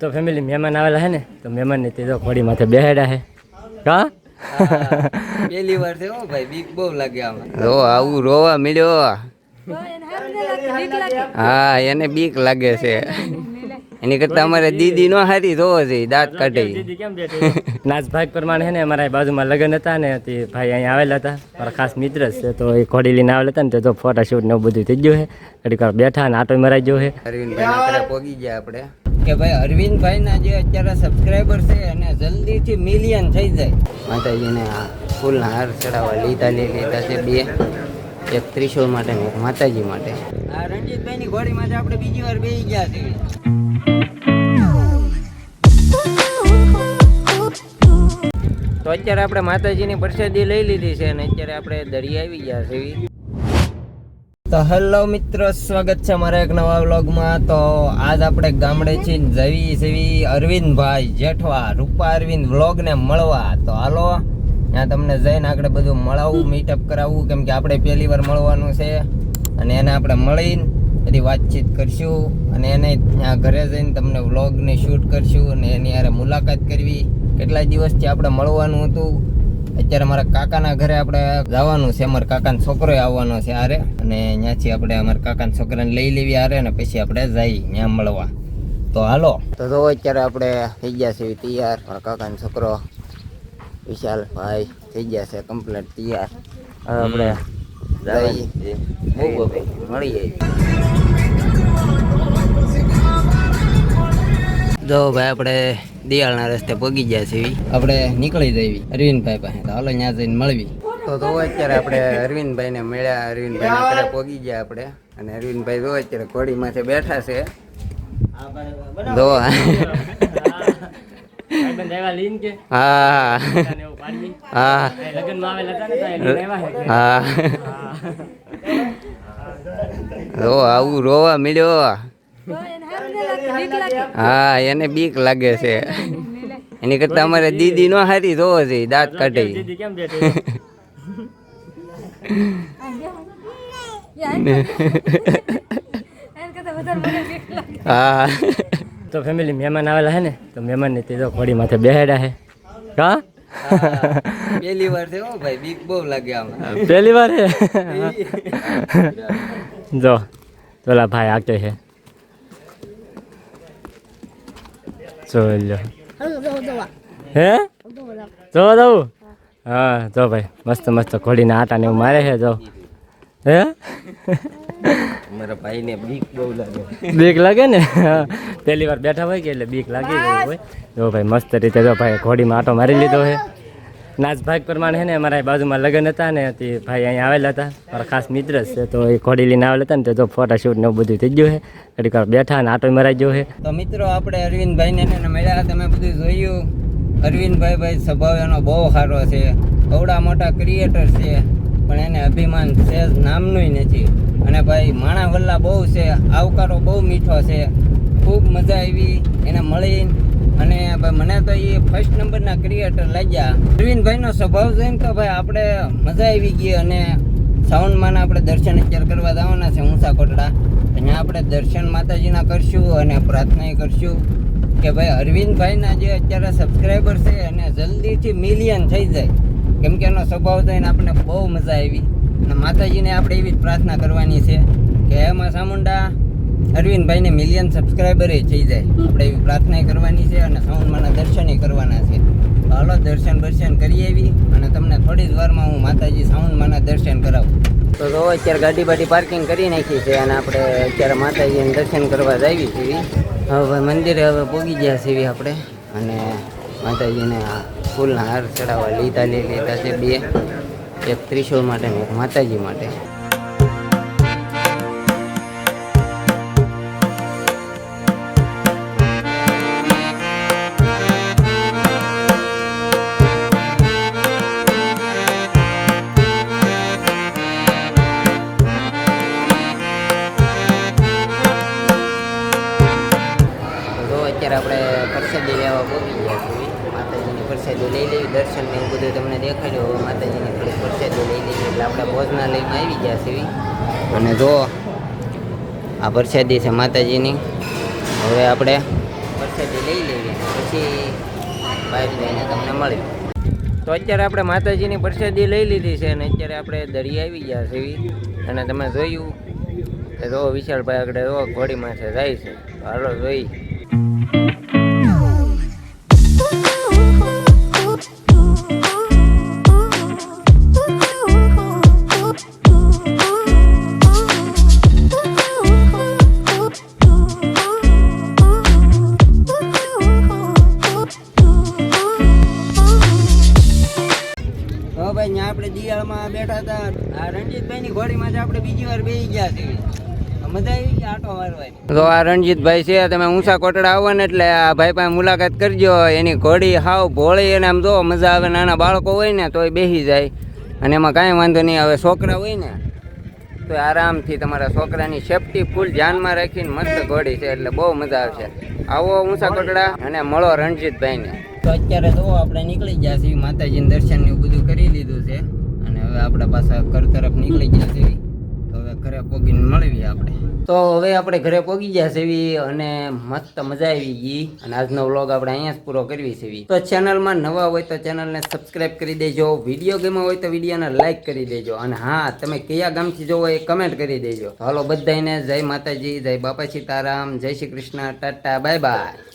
તો ફેમિલી મહેમાન આવેલા હે ને તો મહેમાનને તે તો ઘોડી માથે બેહેડા હે. હા? પહેલી વાર થયો ભાઈ બીક બહુ લાગે આમાં. રો આવું રોવા મળ્યો. હા એને બીક લાગે છે. એની કરતા અમારે દીદી નો હારી રોવો છે દાંત કાઢે. દીદી કેમ નાચ ભાગ પ્રમાણે હે ને અમારા બાજુમાં લગ્ન હતા ને તે ભાઈ અહીં આવેલા હતા. મારા ખાસ મિત્ર છે તો એ ઘોડી લઈને આવેલા હતા ને તો ફોટા શૂટ ને બધું થઈ ગયું છે ઘડીક બેઠા ને આટો મરાઈ ગયો છે પોગી ગયા આપણે. કે ભાઈ અરવિંદભાઈ ના જે અત્યારે સબસ્ક્રાઈબર છે અને જલ્દીથી મિલિયન થઈ જાય. માતાજીને આ ફૂલના હાર ચડાવવા લીધા, લઈ લીધા છે બે. એક ત્રિશુળ માટે ને એક માતાજી માટે. આ રણજીતભાઈ ની ઘોડી માટે આપણે બીજી વાર બેસી ગયા છીએ. તો અત્યારે આપણે માતાજીની પ્રસાદી લઈ લીધી છે અને અત્યારે આપણે દરિયા આવી ગયા છે તો હેલો મિત્રો, સ્વાગત છે મારા એક નવા વ્લોગમાં તો આજ આપણે ગામડે છીએ જવી સેવી અરવિંદભાઈ જેઠવા, રૂપા અરવિંદ વ્લોગ ને મળવા. તો હાલો, ત્યાં તમને જઈને આપણે બધું મળાવવું મીટઅપ કરાવવું કેમ કે આપણે પહેલી વાર મળવાનું છે. અને એને આપણે મળીને બધી વાતચીત કરશું. અને એને ત્યાં ઘરે જઈને તમને વ્લોગને શૂટ કરશું. અને એની યારે મુલાકાત કરવી. કેટલા દિવસથી આપણે મળવાનું હતું. અત્યારે મારા કાકાના ઘરે આપણે જવાનું છે. અમારા કાકાનો છોકરો આવવાનો છે આરે અને ત્યાંથી આપણે અમારા કાકાના છોકરાને લઈ લેવી આરે અને પછી આપણે જઈ ત્યાં મળવા. તો હાલો. તો તો અત્યારે આપણે થઈ ગયા છે તૈયાર. મારા કાકાનો છોકરો વિશાલ ભાઈ થઈ ગયા છે કમ્પ્લેટ તૈયાર. હવે આપણે જઈએ મળી જો ભાઈ આપણે દિયાળના રસ્તે પગી ગયા છે આપણે નીકળી જઈએ અરવિંદભાઈ પાસે. તો હાલો ત્યાં જઈને મળવી. તો તો અત્યારે આપણે અરવિંદભાઈ ને મળ્યા. અરવિંદભાઈ ના પગી ગયા આપણે. અને અરવિંદભાઈ જો અત્યારે ઘોડી માથે બેઠા છે. જો. હા હા. હા રો આવું રોવા મળ્યો. હા એને બીક લાગે છે. એની કરતા અમારે દીદી નો હારી રોવો છે દાંત કાઢે. હા. તો ફેમિલી મહેમાન આવેલા હે ને તો મહેમાનને તે તો ઘોડી માથે બેહેડા હે. હા? પહેલી વાર છે ભાઈ બીક બહુ લાગે આમ. પહેલી વાર હે? જો પેલા ભાઈ આકે છે જોઈ હે? જો દઉં હા જો ભાઈ મસ્ત મસ્ત ઘોડીને આટા ને એવું મારે છે જો. હે? મારા ભાઈને બીક બહુ લાગે. બીક લાગે ને? પહેલી વાર બેઠા હોય કે એટલે બીક લાગી ગઈ હોય. જો ભાઈ મસ્ત રીતે જો ભાઈ ઘોડીમાં આટો મારી લીધો છે. નાચ ભાગ પ્રમાણે છે ને અમારા બાજુમાં લગ્ન હતા ને તે ભાઈ અહીંયા આવેલા હતા. મારા ખાસ મિત્ર છે તો એ ખોડી લઈને આવેલા હતા ને તો ફોટોશૂટ ને બધું થઈ ગયું છે ઘડીક બેઠા ને આટો મરાઈ ગયો છે તો મિત્રો, આપણે અરવિંદભાઈ ને મળ્યા તમે બધું જોયું. અરવિંદભાઈ ભાઈ સ્વભાવ એનો બહુ સારો છે. બહુડા મોટા ક્રિએટર છે. પણ એને અભિમાન સહેજ નામનું નથી. અને ભાઈ માણા વલ્લા બહુ છે, આવકારો બહુ મીઠો છે. ખૂબ મજા આવી. એને મળીને અને ભાઈ મને તો એ ફર્સ્ટ નંબરના ક્રિએટર લાગ્યા. અરવિંદભાઈનો સ્વભાવ જોઈને તો ભાઈ આપણે મજા આવી ગઈ અને સાઉન્ડમાં આપણે દર્શન અત્યારે કરવા જવાના છે ઊંચા કોટડા અહીંયા આપણે દર્શન માતાજીના કરશું અને પ્રાર્થના કરશું કે ભાઈ અરવિંદભાઈના જે અત્યારે સબસ્ક્રાઈબર છે અને જલ્દીથી મિલિયન થઈ જાય. કેમ કે એનો સ્વભાવ થઈને આપણે બહુ મજા આવી. અને માતાજીને આપણે એવી જ પ્રાર્થના કરવાની છે કે એમાં સામુંડા અરવિંદભાઈને મિલિયન સબસ્ક્રાઈબર થઈ જાય. આપણે એવી પ્રાર્થના કરવાની છે અને સાઉન્ડમાંના દર્શન કરવાના છે. હાલો દર્શન દર્શન કરી આવી અને તમને થોડી જ વારમાં હું માતાજી સાઉન્ડમાંના દર્શન કરાવું. તો તો અત્યારે ગાડી બાડી પાર્કિંગ કરી નાખી છે અને આપણે અત્યારે માતાજીને દર્શન કરવા જાવી છીએ. હવે મંદિરે હવે પોગી ગયા છીએ આપણે અને માતાજીને આ ફૂલના હાર ચડાવવા લીધા લઈ લીધા છે બે. એક ત્રિશુળ માટે ને એક માતાજી માટે. અત્યારે આપણે પ્રસાદી લેવા પહોંચી ગયા છીએ. માતાજીની પ્રસાદી લઈ લેવી, દર્શન ને એવું બધું તમને દેખાડ્યું. હવે માતાજીની થોડી પ્રસાદી લઈ લેવી, એટલે આપણે ભોજનાલયમાં આવી ગયા છીએ. અને જો, આ પ્રસાદી છે માતાજીની. હવે આપણે પ્રસાદી લઈ લેવી, પછી બહાર તમને મળી તો અત્યારે આપણે માતાજીની પ્રસાદી લઈ લીધી છે અને અત્યારે આપણે દરિયા આવી ગયા છે અને તમે જોયું તો વિશાલભાઈ આગળ ઘોડીમાં ઘોડી માથે જાય છે. હાલો જોઈ. આપણે દિયાળમાં બેઠા હતા. આ રણજીતભાઈની ઘોડીમાં જ આપણે બીજી વાર બેસી ગયા છે તો આ રણજીતભાઈ છે તમે ઊંચા કોટડા આવો ને એટલે આ ભાઈ પાસે મુલાકાત કરજો એની ઘોડી હાવ ભોળી અને આમ જો મજા આવે નાના બાળકો હોય ને તોય બેસી જાય. અને એમાં કાંઈ વાંધો નહીં હવે છોકરા હોય ને તો આરામથી તમારા છોકરાની સેફટી ફૂલ ધ્યાનમાં રાખીને મસ્ત ઘોડી છે એટલે બહુ મજા આવશે. આવો ઊંચા કોટડા અને મળો રણજીતભાઈને. તો અત્યારે તો આપણે નીકળી ગયા છીએ માતાજીનું દર્શન ને બધું કરી લીધું છે. અને હવે આપણે પાછા ઘર તરફ નીકળી ગયા છીએ. હવે ઘરે પોગીને મળીએ આપણે. તો હવે આપણે ઘરે પોગી ગયા છે અને મસ્ત મજા આવી ગઈ. અને આજનો વ્લોગ આપણે અહીંયા જ પૂરો કરવી છે. તો ચેનલમાં નવા હોય તો ચેનલને સબસ્ક્રાઇબ કરી દેજો. વીડિયો ગેમો હોય તો વિડીયોને લાઇક કરી દેજો. અને હા, તમે કયા ગામથી જોવો એ કમેન્ટ કરી દેજો. હાલો બધાને જય માતાજી, જય બાપા સીતારામ, જય Shri Krishna, tata, bye bye.